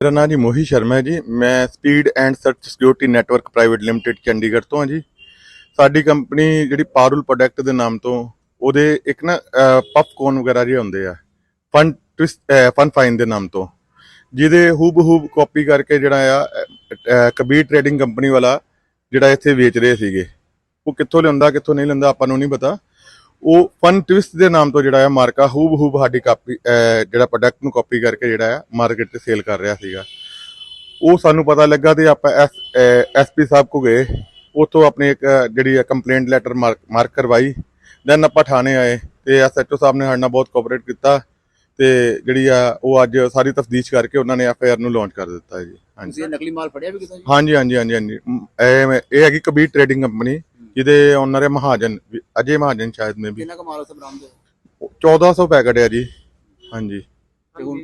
ਮੇਰਾ ਨਾਮ ਜੀ ਮੋਹੀ ਸ਼ਰਮਾ ਹੈ ਜੀ। ਮੈਂ speed and search security network private limited Chandigarh ਤੋਂ ਹਾਂ ਜੀ। ਸਾਡੀ ਕੰਪਨੀ ਜਿਹੜੀ ਪਾਰੂਲ ਪ੍ਰੋਡਕਟ ਦੇ ਨਾਮ ਤੋਂ, ਉਹਦੇ ਇੱਕ ਨਾ ਪਫ ਵਗੈਰਾ ਜਿਹੇ ਹੁੰਦੇ ਆ ਫਨ ਟਵਿਸਟ ਫਨ ਫਾਈਨ ਦੇ ਨਾਮ ਤੋਂ। ਜਿਹਦੇ ਹੂਬ ਹੂਬ ਕਾਪੀ ਕਰਕੇ ਜਿਹੜਾ ਆ ਕਬੀਰ ਟ੍ਰੇਡਿੰਗ ਕੰਪਨੀ ਵਾਲਾ ਜਿਹੜਾ ਇੱਥੇ ਵੇਚ ਰਹੇ ਸੀਗੇ। ਉਹ ਕਿੱਥੋਂ ਲਿਆਉਂਦਾ, ਕਿੱਥੋਂ ਨਹੀਂ ਲਿਆਉਂਦਾ, ਆਪਾਂ ਨੂੰ ਨਹੀਂ ਪਤਾ। ਉਹ ਫਨ ਟਵਿਸਟ ਦੇ ਨਾਮ ਤੋਂ ਜਿਹੜਾ ਆ ਮਾਰਕਾ ਹੂਬ ਹੂਬ ਸਾਡੀ ਕਾਪੀ ਜਿਹੜਾ ਪ੍ਰੋਡਕਟ ਨੂੰ ਕਾਪੀ ਕਰਕੇ ਜਿਹੜਾ ਆ ਮਾਰਕੀਟ ਤੇ ਸੇਲ ਕਰ ਰਿਹਾ ਸੀਗਾ। ਉਹ ਸਾਨੂੰ ਪਤਾ ਲੱਗਾ ਤੇ ਆਪਾਂ ਐਸਪੀ ਸਾਹਿਬ ਕੋ ਗਏ। ਉਥੋਂ ਆਪਣੀ ਇੱਕ ਜਿਹੜੀ ਕੰਪਲੇਂਟ ਲੈਟਰ ਮਾਰਕ ਕਰਵਾਈ। ਦੈਨ ਆਪਾਂ ਥਾਣੇ ਆਏ ਤੇ ਐਸਐਚਓ ਸਾਹਿਬ ਨੇ ਸਾਡੇ ਨਾਲ ਬਹੁਤ ਕੋਆਪਰੇਟ ਕੀਤਾ ਤੇ ਜਿਹੜੀ ਆ ਉਹ ਅੱਜ ਸਾਰੀ ਤਫਤੀਸ਼ ਕਰਕੇ ਉਹਨਾਂ ਨੇ ਐਫਆਈਆਰ ਨੂੰ ਲਾਂਚ ਕਰ ਦਿੱਤਾ ਹੈ ਜੀ। ਹਾਂਜੀ। ਤੁਸੀਂ ਇਹ ਨਕਲੀ ਮਾਲ ਫੜਿਆ ਵੀ ਕਿਤੋਂ ਜੀ? ਹਾਂਜੀ ਹਾਂਜੀ ਹਾਂਜੀ ਹਾਂਜੀ। ਇਹ ਇਹ ਹੈਗੀ ਕਬੀਰ ਟ੍ਰੇਡਿੰਗ ਕੰਪਨੀ ਜਿਹਦੇ ਓਨਰ ਹੈ ਮਹਾਜਨ ਵੀ- ਅਜੇ ਮਹਾਜਨ ਸ਼ਾਇਦ ਮੇ ਵੀ ਕਿੰਨਾ ਕੁ ਮਾਲ ਉਸ ਬਰਾਮਦ ਹੋਇਆ? 1400 ਪੈਕਟ ਹੈ ਜੀ। ਹਾਂਜੀ। ਤੇ ਹੁਣ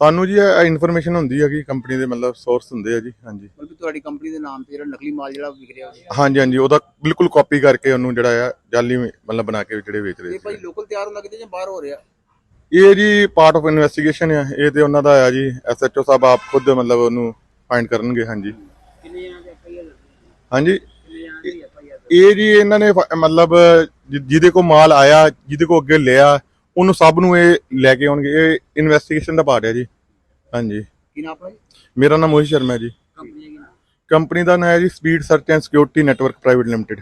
ਸਾਨੂੰ ਜੀ ਇਨਫੋਰਮੇਸ਼ਨ ਹੁੰਦੀ ਹੈ ਕਿ ਕੰਪਨੀ ਦੇ ਮਤਲਬ ਸੋਰਸ ਹੁੰਦੇ ਆ ਜੀ ਹਾਂਜੀ। ਮਤਲਬ ਤੁਹਾਡੀ ਕੰਪਨੀ ਦੇ ਨਾਮ ਤੇ ਜਿਹੜਾ ਨਕਲੀ ਮਾਲ ਜਿਹੜਾ ਵਿਕ ਰਿਹਾ ਹੋਇਆ ਹਾਂਜੀ ਹਾਂਜੀ ਉਹਦਾ ਬਿਲਕੁਲ ਕਾਪੀ ਕਰਕੇ ਉਹਨੂੰ ਜਿਹੜਾ ਆ ਜਾਲੀ ਮਤਲਬ ਬਣਾ ਕੇ ਜਿਹੜੇ ਵੇਚ ਰਹੇ ਇਹ ਭਾਈ ਸੀ ਲੋਕਲ ਤਿਆਰ ਹੁੰਦਾ ਕਿਤੇ ਜਾਂ ਬਾਹਰ ਹੋ ਰਿਹਾ? ਇਹ ਜੀ ਪਾਰਟ ਆਫ ਇਨਵੈਸਟੀਗੇਸ਼ਨ ਆ। ਇਹ ਤੇ ਉਹਨਾਂ ਦਾ ਆ ਜੀ ਐਸਐਚਓ ਸਾਹਿਬ ਆਪ ਖੁਦ ਮਤਲਬ ਉਹਨੂੰ ਫਾਈਂਡ ਕਰਨਗੇ ਹਾਂਜੀ। ਕਿੰਨੇ ਆਂ ਹਾਂਜੀ ਕਿੰਨੇ ਆਂ ਦੀ ਐਫਆਈਆਰ ਇਹ ਜੀ ਇਹਨਾਂ ਨੇ ਮਤਲਬ ਜਿਹਦੇ ਕੋ ਮਾਲ ਆਇਆ ਜਿਹਦੇ ਕੋ ਅੱਗੇ ਲਿਆ ਉਹਨੂੰ ਸਭ ਨੂੰ ਇਹ ਲੈ ਕੇ ਆਉਣਗੇ। ਇਹ ਇਨਵੈਸਟੀਗੇਸ਼ਨ ਦਾ ਪਾਰਟ ਹੈ ਜੀ। ਹਾਂਜੀ। ਕੀ ਨਾਮ ਆਪਣਾ ਜੀ? ਮੇਰਾ ਨਾਮ ਮੋਹਿਤ ਸ਼ਰਮਾ ਜੀ। ਕੰਪਨੀ ਦਾ ਨਾਮ? ਹੈ ਜੀ speed search and security network private limited